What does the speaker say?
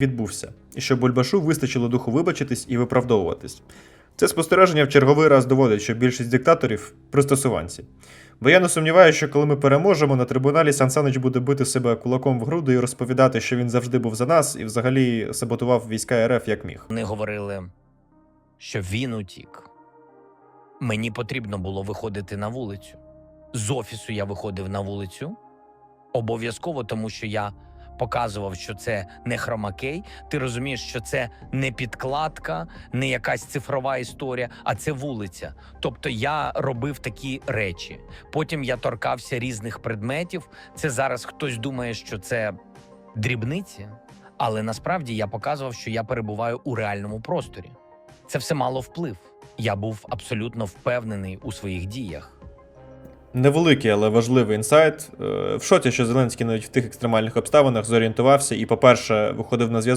відбувся, і що Бульбашу вистачило духу вибачитись і виправдовуватись. Це спостереження в черговий раз доводить, що більшість диктаторів пристосуванці. Бо я не сумніваюся, що коли ми переможемо, на трибуналі Сан Санич буде бити себе кулаком в груди і розповідати, що він завжди був за нас і взагалі саботував війська РФ як міг. Вони говорили, що він утік. Мені потрібно було виходити на вулицю. З офісу я виходив на вулицю обов'язково, тому що я показував, що це не хромакей. Ти розумієш, що це не підкладка, не якась цифрова історія, а це вулиця. Тобто я робив такі речі. Потім я торкався різних предметів. Це зараз хтось думає, що це дрібниці, але насправді я показував, що я перебуваю у реальному просторі. Це все мало вплив. Я був абсолютно впевнений у своїх діях. Невеликий, але важливий інсайт. Е, В шоці, що Зеленський навіть в тих екстремальних обставинах зорієнтувався і, по-перше, виходив на зв'язок.